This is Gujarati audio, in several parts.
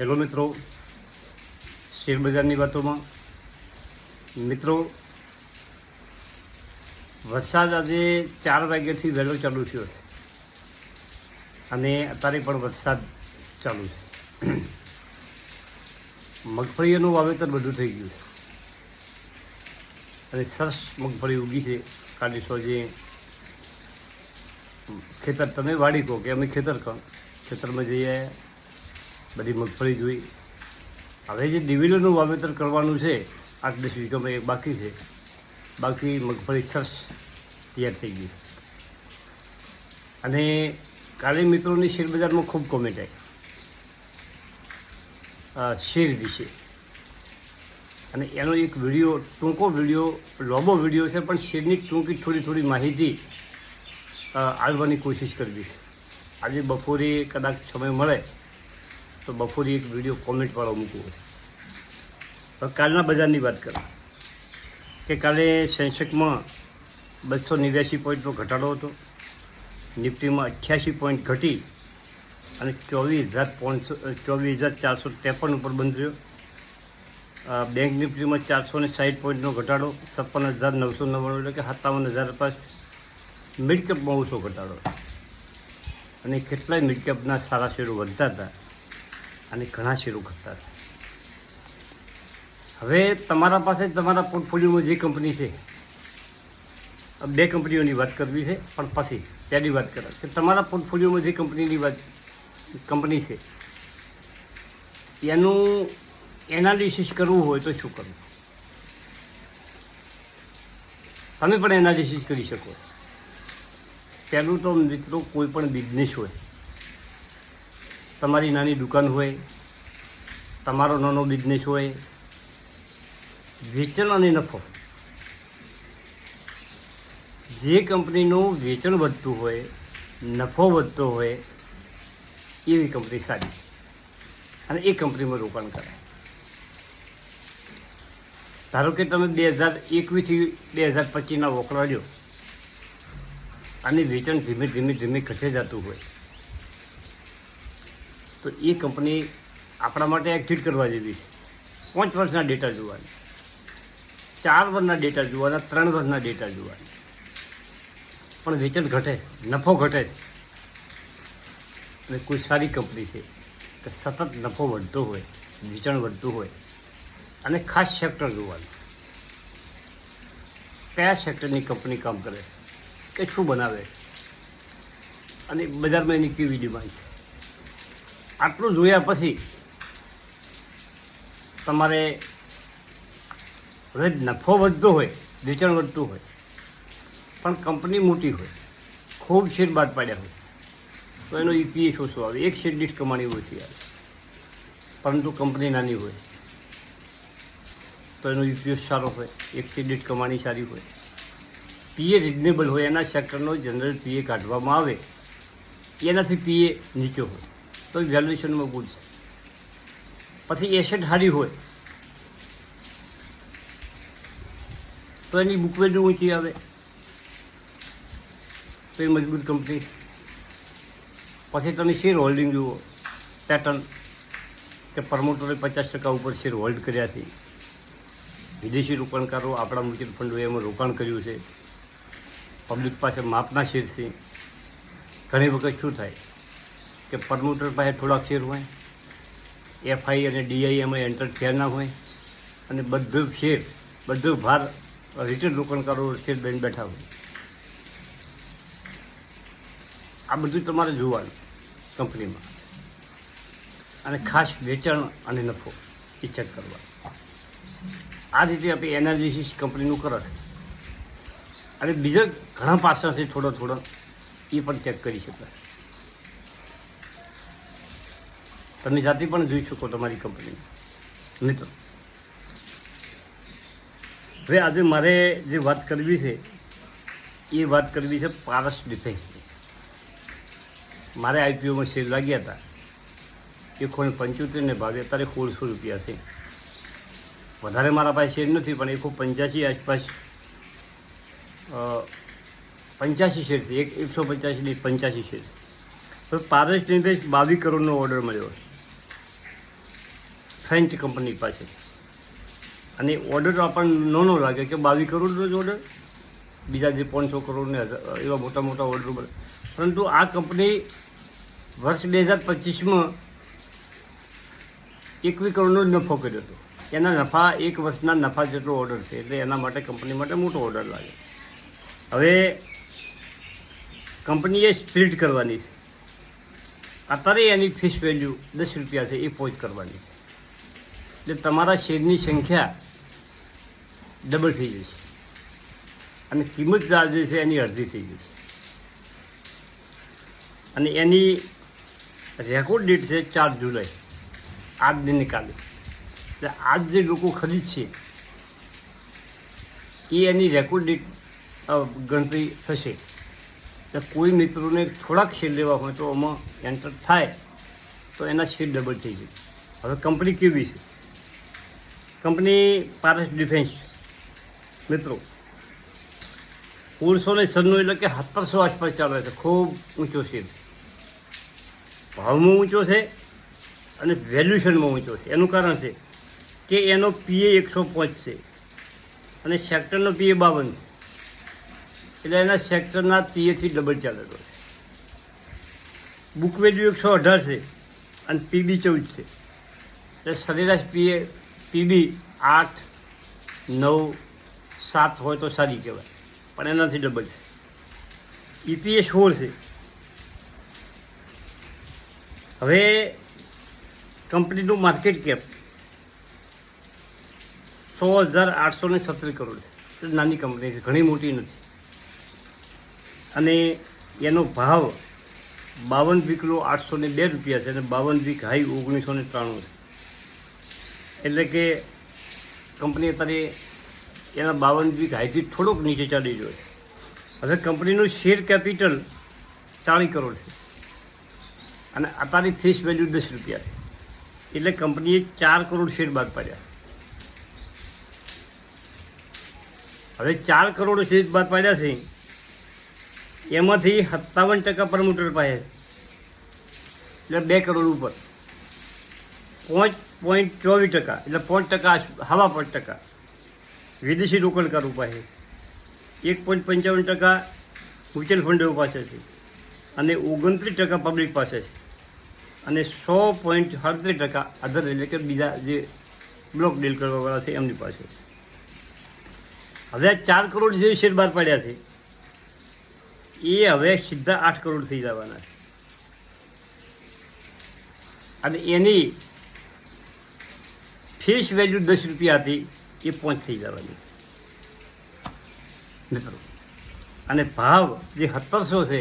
હેલો મિત્રો શેરબજારની વાતોમાં. મિત્રો, વરસાદ આજે ચાર વાગ્યાથી વહેલો ચાલુ થયો છે. અને અત્યારે પણ વરસાદ ચાલુ છે. મગફળીઓનું વાવેતર બધું થઈ ગયું છે. અને સરસ મગફળી ઉગી છે. કાઢીશો જે ખેતર તમે વાડી કહો કે અમે ખેતર કહો, ખેતરમાં જઈએ બધી મગફળી જોઈ. હવે જે દિવેલોનું વાવેતર કરવાનું છે, આઠ દસ વીઘામાં એ બાકી છે. બાકી મગફળી સરસ તૈયાર થઈ ગઈ. અને કાલે મિત્રોની શેરબજારમાં ખૂબ કોમેન્ટ આવી. શેર વિશે. અને એનો એક વીડિયો, ટૂંકો વીડિયો, લાંબો વીડિયો છે, પણ શેરની ટૂંકી થોડી થોડી માહિતી આવવાની કોશિશ કરવી. આજે બપોરે કદાચ સમય મળે તો બપોરે એક વીડિયો કોમેન્ટવાળો મૂકવો હવે કાલના બજારની વાત કરું. કે કાલે સેન્સેક્સમાં બસો નેવ્યાસી પોઈન્ટનો ઘટાડો હતો. નિફ્ટીમાં અઠ્યાસી પોઈન્ટ ઘટી અને ચોવીસ હજાર પાંચસો ચોવીસ હજાર ચારસો ત્રેપન ઉપર બંધ રહ્યો. બેંક નિફ્ટીમાં ચારસો ને સાઠ પોઈન્ટનો ઘટાડો, છપ્પન હજાર નવસો નવ્વાણું, એટલે કે સત્તાવન હજાર પાસ મિડકેપમાં ઓછો ઘટાડો. અને કેટલાય મિડકેપના સારા શેરો વધતા હતા. અને ઘણા શેરો કરતા હવે તમારા પાસે તમારા પોર્ટફોલિયોમાં જે કંપની છે બે કંપનીઓની વાત કરવી છે, પણ પછી ત્યાંની વાત કરો કે તમારા પોર્ટફોલિયોમાં જે કંપનીની વાત કંપની છે, એનું એનાલિસિસ કરવું હોય તો શું કરવું? તમે પણ એનાલિસિસ કરી શકો. પહેલું તો મિત્રો કોઈ પણ બિઝનેસ હોય તમારી નાની દુકાન હોય, તમારો નાનો બિઝનેસ હોય વેચાણ અને નફો. જે કંપનીનું વેચાણ વધતું હોય, નફો વધતો હોય, એવી કંપની સારી. અને એ કંપનીમાં રોકાણ કરે. ધારો કે તમે બે હજાર એકવીસથી બે હજાર પચીસના વોકરા લ્યો અને વેચાણ ધીમે ધીમે ધીમે ઘટે જતું હોય. તો એ કંપની આપણા માટે એક્ઝિટ કરવા જેવી છે. પાંચ વર્ષના ડેટા જોવાના. ચાર વર્ષના ડેટા જોવાના, ત્રણ વર્ષના ડેટા જોવાના. પણ વેચાણ ઘટે, નફો ઘટે. અને કોઈ સારી કંપની છે કે સતત નફો વધતો હોય, વેચાણ વધતું હોય. અને ખાસ સેક્ટર જોવાનું. કયા સેક્ટરની કંપની કામ કરે કે શું બનાવે અને બજારમાં એની કેવી ડિમાન્ડ છે? આટલું જોયા પછી તમારે હવે નફો વધતો હોય, વેચાણ વધતું હોય, પણ કંપની મોટી હોય, ખૂબ શેર બાદ પાડ્યા હોય, તો એનો ઈપીએસ ઓછો આવે. એક શેર દીઠ કમાણી ઓછી આવે પરંતુ કંપની નાની હોય, તો એનો ઈપીએસ સારો હોય, એક શેર દીઠ કમાણી સારી હોય. પીએ રિઝનેબલ હોય, એના સેક્ટરનો જનરલ પીએ કાઢવામાં આવે. એનાથી પીએ નીચો હોય. તો વેલ્યુએશનમાં ગુડ છે. પછી એસેટ સારી હોય, તો એની બુક વેલ્યુ ઊંચી આવે. તો એ મજબૂત કંપની પછી તમે શેર હોલ્ડિંગ જુઓ પેટર્ન કે પ્રમોટરે પચાસ ટકા ઉપર શેર હોલ્ડ કર્યા છે. વિદેશી રોકાણકારો આપણા મ્યુચ્યુઅલ ફંડોએ એમાં રોકાણ કર્યું છે. પબ્લિક પાસે માપના શેર છે. ઘણી વખત શું થાય? કે પરમોટર પાસે થોડાક શેર હોય એફઆઈ અને ડીઆઈ એમાં એન્ટર થયા ના હોય, અને બધું શેર, બધું ભાર રિટેલ રોકાણકારો શેર બેન બેઠા હોય. આ બધું તમારે જોવાનું કંપનીમાં. અને ખાસ વેચાણ અને નફો એ ચેક કરવા આ રીતે આપણે એનાલિસિસ કંપનીનું કરે અને બીજા ઘણા પાસા છે થોડો થોડો, એ પણ ચેક કરી શકાય. તમે જાતે પણ જોઈ શકો તમારી કંપની મિત્રો હવે આજે મારે જે વાત કરવી છે, એ વાત કરવી છે પારસ ડિફેન્સની મારે આઈપીઓમાં શેર લાગ્યા હતા. એકસો ને પંચોતેરને ભાવે અત્યારે સોળસો રૂપિયા છે. વધારે મારા પાસે શેર નથી, પણ એકસો પંચ્યાસી આસપાસ પંચ્યાસી શેર છે. એક એકસો પંચ્યાસી નહીં પંચ્યાસી શેર છે. તો પારસ ડિફેન્સ બાવીસ કરોડનો ઓર્ડર મળ્યો છે. ફ્રેન્ચ કંપની પાસે. અને ઓર્ડર આપણને નાનો લાગે કે બાવીસ કરોડનો જ ઓર્ડર બીજા જે પાંચસો કરોડને એવા મોટા મોટા ઓર્ડર બને. પરંતુ આ કંપની વર્ષ બે હજાર પચીસમાં એકવીસ કરોડનો જ નફો કર્યો હતો. એના નફા એક વર્ષના નફા જેટલો ઓર્ડર છે, એટલે એના માટે કંપની માટે મોટો ઓર્ડર લાગે. હવે કંપનીએ સ્પ્લિટ કરવાની છે. અત્યારે એની ફિશ વેલ્યુ દસ રૂપિયા છે, એ પહોંચ કરવાની છે. એટલે તમારા શેરની સંખ્યા ડબલ થઈ જશે. અને કિંમત જે છે એની અડધી થઈ જશે. અને એની રેકોર્ડ ડેટ છે ચાર જુલાઈ, આજ દિને કાલે. એટલે આજ જે લોકો ખરીદશે, એ એની રેકોર્ડ ડેટ ગણતરી થશે. એટલે કોઈ મિત્રોને થોડાક શેર લેવા હોય તો આમાં એન્ટર થાય, તો એના શેર ડબલ થઈ જાય હવે કંપની કેવી છે? Company Paras defence. મિત્રો ઓળસો ને સન્નું એટલે કે સત્તરસો આસપાસ ચાલે છે, ખૂબ ઊંચો શેર ભાવમાં ઊંચો છે અને વેલ્યુશનમાં ઊંચો છે. એનું કારણ છે કે એનો પીએ એકસો પાંચ છે અને સેક્ટરનો પીએ બાવન છે. એટલે એના સેક્ટરના પીએથી ડબલ ચાલેલો છે. બુક વેલ્યુ એકસો અઢાર છે અને પીબી ચૌદ છે. એટલે સરેરાશ પીએ પીબી આઠ નવ સાત હોય તો સારી કહેવાય. પણ એનાથી ડબલ છે. ઈપીએ સોળ છે. હવે કંપનીનું માર્કેટ કેપ સો હજાર આઠસો ને સત્તર કરોડ છે. નાની કંપની છે, ઘણી મોટી નથી. અને એનો ભાવ બાવન વીકલો આઠસો ને બે રૂપિયા છે અને બાવન વીક હાઈ ઓગણીસો ને ત્રાણું છે. એટલે કે કંપની અત્યારે એના બાવન વીક હાઈથી થોડોક નીચે ચાલી જોઈએ હવે કંપનીનું શેર કેપિટલ ચાળીસ કરોડ છે. અને અત્યારે ફેસ વેલ્યુ દસ રૂપિયા છે. એટલે કંપનીએ ચાર કરોડ શેર બાદ પાડ્યા. હવે ચાર કરોડ શેર બાદ પાડ્યા છે, એમાંથી સત્તાવન ટકા પ્રમોટર પાસે એટલે બે કરોડ ઉપર. પાંચ પોઈન્ટ ચોવીસ ટકા, એટલે પાંચ ટકા, હવા પાંચ ટકા. વિદેશી રોકાણકારો પાસે એક પોઈન્ટ પંચાવન ટકા મ્યુચ્યુઅલ ફંડો પાસે છે અને ઓગણત્રીસ ટકા પબ્લિક પાસે છે. અને સો પોઈન્ટ સાડત્રીસ ટકા અધર એટલે કે બીજા જે બ્લોક ડીલ કરવાવાળા છે એમની પાસે. હવે ચાર કરોડ જે શેર બહાર પાડ્યા છે. એ હવે સીધા આઠ કરોડ થઈ જવાના છે. અને એની ફેસ વેલ્યુ દસ રૂપિયા હતી, એ પાંચ થઈ જવાની. મિત્રો, અને ભાવ જે સત્તરસો છે,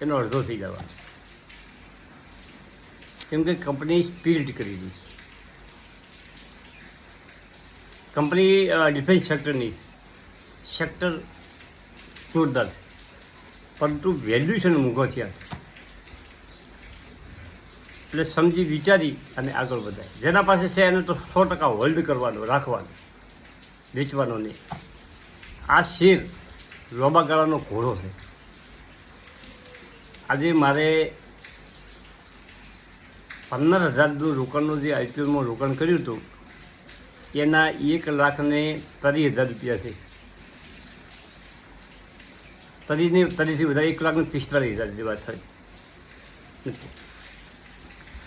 એનો અડધો થઈ જવાનો. કેમ કે કંપની સ્પીડ કરી દીધી. કંપની ડિફેન્સ સેક્ટરની સેક્ટર જોરદાર છે. પરંતુ વેલ્યુએશન મૂંઘો થયા છે એટલે સમજી, વિચારી અને આગળ વધાય જેના પાસે છે એને તો સો ટકા હોલ્ડ કરવાનો, રાખવાનો, વેચવાનો નહીં. આ શેર લોબા ગાળાનો ઘોડો છે. આજે મારે પંદર હજારનું રોકાણનું જે આઈપીઓમાં રોકાણ કર્યું હતું, એના એક લાખને ત્રીસ હજાર રૂપિયા છે. તરીને તરીથી વધારે એક લાખને પિસ્તાળીસ હજાર જેવા થાય.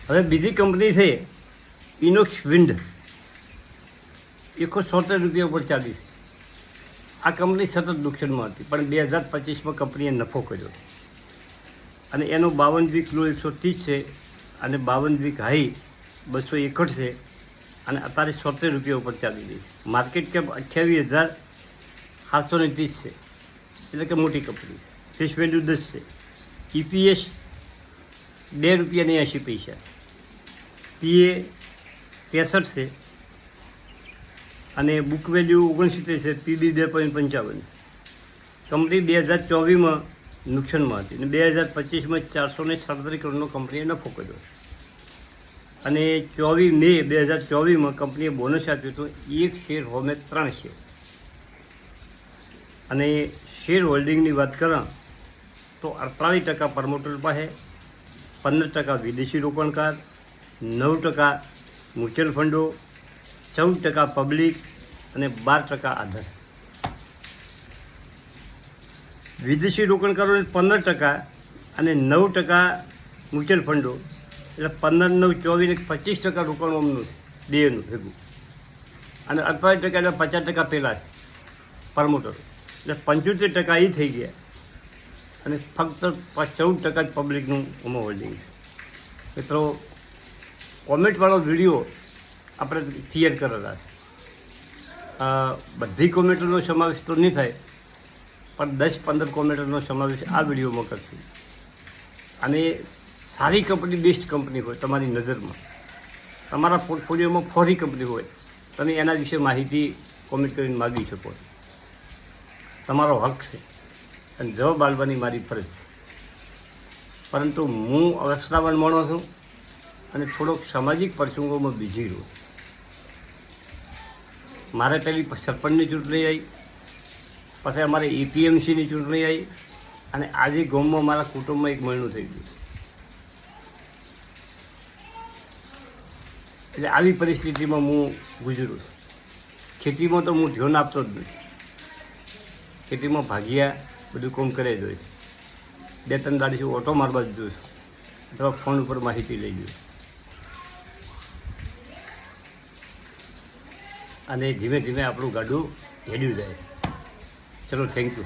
હવે બીજી કંપની છે ઇનોક્સ વિન્ડ એકસો સોતેર રૂપિયા ઉપર ચાલી આ કંપની સતત નુકસાનમાં હતી, પણ બે હજાર પચીસમાં કંપનીએ નફો કર્યો. અને એનો બાવન વીક લો એકસો ત્રીસ છે, અને બાવન વીક હાઈ બસો એકઠ છે, અને અત્યારે સોતેર રૂપિયા ઉપર ચાલી રહી માર્કેટ કેપ અઠ્યાવીસ હજાર સાતસો ને ત્રીસ છે, એટલે કે મોટી કંપની ફેસ વેલ્યુ દસ છે. ઈપીએસ બે રૂપિયા ને એંશી પૈસા. પીએ ત્રેસઠ છે. અને બુક વેલ્યુ ઓગણસિત્તેર છે પીબી બે પોઈન્ટ પંચાવન. કંપની બે હજાર ચોવીસમાં નુકસાનમાં હતી અને બે હજાર પચીસમાં ચારસો ને સાડત્રીસ કરોડનો કંપનીએ નફો કર્યો. અને ચોવીસ મે બે હજાર ચોવીસમાં કંપનીએ બોનસ આપ્યું હતું, એક શેર હોમે ત્રણ શેર અને શેર હોલ્ડિંગની વાત કਰਾਂ તો અડતાલીસ ટકા પ્રમોટર પાસે, પંદર ટકા વિદેશી રોકાણકાર નવ ટકા મ્યુચ્યુઅલ ફંડો ચૌદ ટકા પબ્લિક અને બાર ટકા આધાર. વિદેશી રોકાણકારોને પંદર ટકા અને નવ ટકા મ્યુચ્યુઅલ ફંડો એટલે પંદર નવ ચોવીસ ને પચીસ ટકા રોકાણ અમનું ડેનું ભેગું. અને અઠવાડિસ ટકા એટલે પચાસ ટકા પહેલાં પ્રમોટરો એટલે પંચોતેર ટકા એ થઈ ગયા. અને ફક્ત ચૌદ ટકા જ પબ્લિકનું ઓમાં હોલ્ડિંગ મિત્રો કોમેન્ટવાળો વીડિયો આપણે ક્લિયર કરેલા બધી કોમેન્ટોનો સમાવેશ તો નહીં થાય, પણ દસ પંદર કોમેન્ટરનો સમાવેશ આ વિડીયોમાં કરશું. અને સારી કંપની, બેસ્ટ કંપની હોય તમારી નજરમાં. તમારા પોર્ટફોલિયોમાં ફોરી કંપની હોય, તમે એના વિશે માહિતી કોમેન્ટ કરીને માગી શકો તમારો હક છે, અને જવાબ આપવાની મારી ફરજ છે. પરંતુ હું અવસ્થાવાન માણો છું અને થોડોક સામાજિક પ્રસંગોમાં બીજી રહું. મારે પેલી સરપંચની ચૂંટણી આવી, પછી અમારે એપીએમસીની ચૂંટણી આવી, અને આજે ગામમાં મારા કુટુંબમાં એક મહિનો થઈ ગયું. એટલે આવી પરિસ્થિતિમાં હું ગુજરું ખેતીમાં તો હું ધ્યાન આપતો જ નથી. ખેતીમાં ભાગ્યા બધું કોમ કરે જ હોય બે ત્રણ દાડી છું, ઓટો મારવા જ છું. અથવા ફોન ઉપર માહિતી લઈ જોઉં અને ધીમે ધીમે આપણું ગાડું હેડ્યું જાય. ચલો થેન્ક યુ